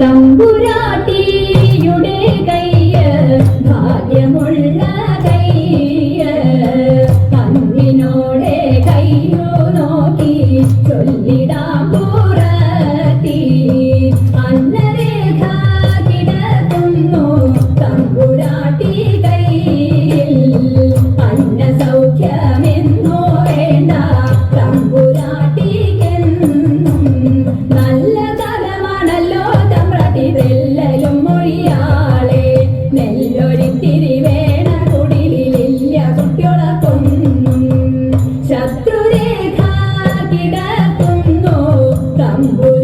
തമ്പുരാട്ടിയുടെ കയ്യ ഭാഗ്യമുള്ള കയ്യ. കണ്ണിനോടെ കയ്യോ നോക്കി ചൊല്ലിടാമോ Thank.